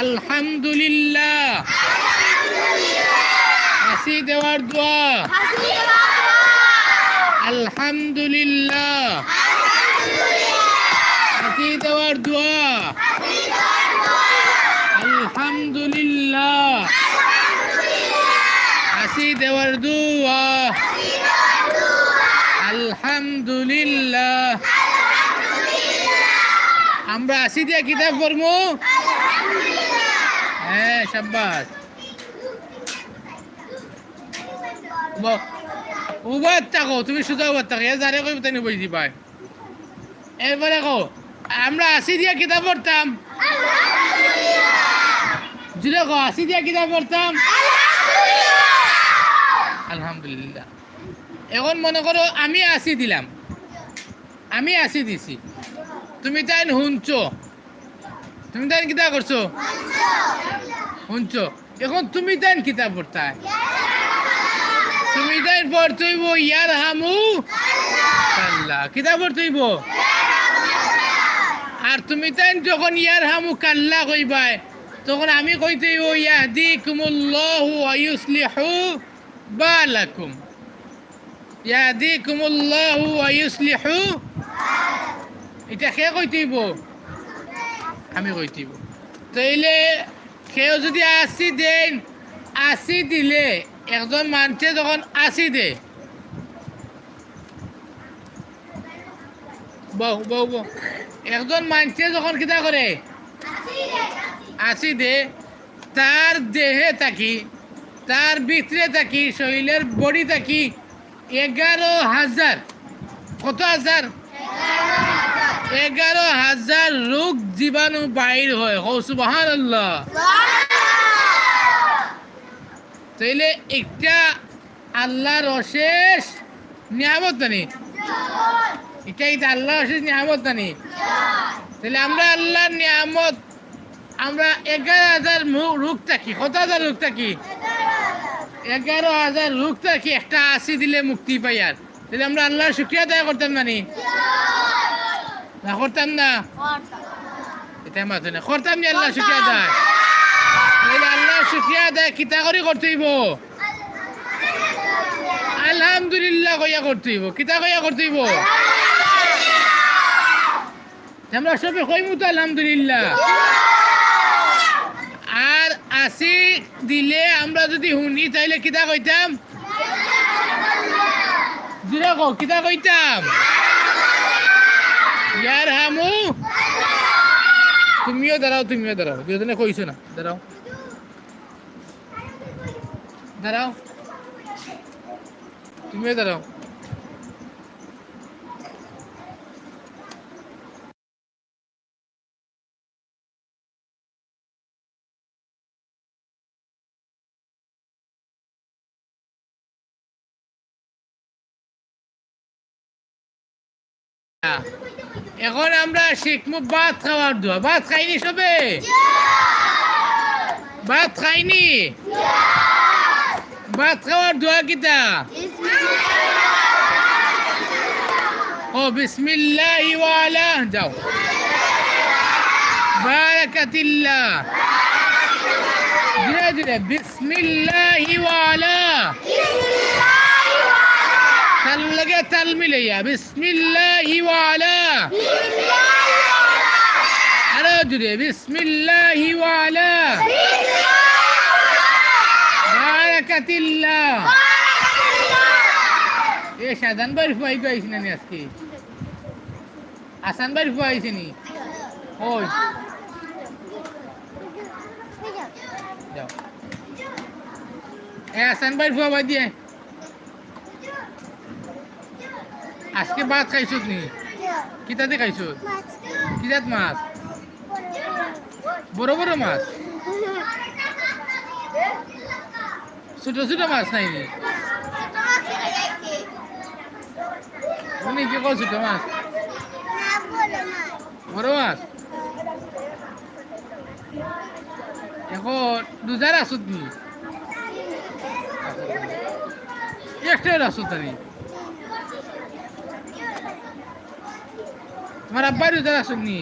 আলহামদুলিল্লাহ। হাসি দেওয়ার দোয়া। আলহামদুলিল্লাহ। হাসি দেওয়ার দোয়া। আলহামদুলিল্লাহ। হাসি দেওয়ার দোয়া। আলহামদুলিল্লাহ। আমরা আসি দিয়া কিতাব পড়ব? হ্যাঁ সাব্বাস। উবার থাকো, তুমি সোজা উবার থাকো, এ যারে কই তাই বই দিবাই এরপরে কো আমরা আসি দিয়া কিতাব পড়তাম। জুড়ে কো আসি দিয়া কিতাব পড়তাম। আলহামদুলিল্লাহ। এখন মনে করো, আমি আসি দিলাম। আমি আসি দিছি। তুমি তাই শুনছ। তুমি তাই কিতা করছ শুনছ? এখন তুমি তাই কিতাব পড়তায় তুমি তাই পড়তইব ইয়ার হামু কাল্লা। কিতাব পড়তইব? আর তুমি তাই যখন ইয়ার হামু কাল্লা কইবাই, তখন আমি কইতেইব ইয়াহদি কুমুল্লাহু আয়ুসলিহু বালাকুম। ইয়াহদি কুমুল্লাহু আয়ুসলিহু এটা সে কইতেইব? আমি কইতেইব তাইলে সেও যদি আসি দেন আসি দিলে একজন মানুষে যখন আসি দে। বউ একজন মানুষে যখন কিতা করে আসি দে। তার দেহে থাকি তার ভিতরে থাকি শরীরের বডি থাকি এগারো হাজার কত হাজার এগারো হাজার রোগ জীবাণু বাইর হয়। হো সুবাহান আল্লাহ তাইলে একটা আল্লাহর অশেষ নিয়ামত জানি। এটা এটা আল্লাহর অশেষ নিয়ামত জানি। তাহলে আমরা আল্লাহর নিয়ামত, আমরা এগারো হাজার রোগ থাকি, কত হাজার রোগ থাকি? এগারো হাজার রোগ থাকি একটা আশি দিলে মুক্তি পাই আর তাহলে আমরা আল্লাহর শুক্রিয়া আদায় করতাম জানি। না করতাম না এটা মাত্র না করতাম না আল্লাহ শুক্রিয়া আদায় তাহলে আল্লাহ শুক্রিয়া আদায় কিতা করে করতে হইব আলহামদুলিল্লাহ কইয়া করতেইব কিতা কইয়া করতে হইব আমরা সবে কইমু তো আলহামদুলিল্লাহ আর আসি দিলে আমরা যদি শুনি তাইলে কিতা কইতাম? জুড়ে কো কিতা কইতাম? ইয়ার হামু। তুমিও দাঁড়াও তুমিও দাঁড়াও। দুজনে কইছো না দাঁড়াও। দাঁড়াও। তুমিও দাঁড়াও। এখন আমরা শিখব ভাত খাওয়ার দোয়া। ভাত খাইনি সবে? ভাত খাইনি? ভাত খাওয়ার দোয়া কিতা? ও, বিসমিল্লাহ ওয়ালা যাও। বারাকাতিল্লাহ। ধীরে ধীরে, বিসমিল্লাহ তাল লাগে তাল মিলাইয়া, বিসমিল্লাহ ওয়ালা আরও জুড়ে বিসমিল্লাহ ওয়ালা বারাকাতিল্লাহ। এ সাধান বাড়ি ফুয়াই আইসি না আজকে? আসান বাড়ি ফুয়া নি? এ আসান বাড়ি ফুয়া বাদ দিয়ে। আজকে ভাত খাইছত নি? কিতাতে খাইছত? কিতাত মাছ? বড় বড় মাছ? ছোট ছোট মাছ নাই নি? উনি কি কল ছোট মাছ? বড় মাছ? এখন দুজার আসত নি? একটাই আসত নি? তোমার আব্বাই দুজার আসত নি।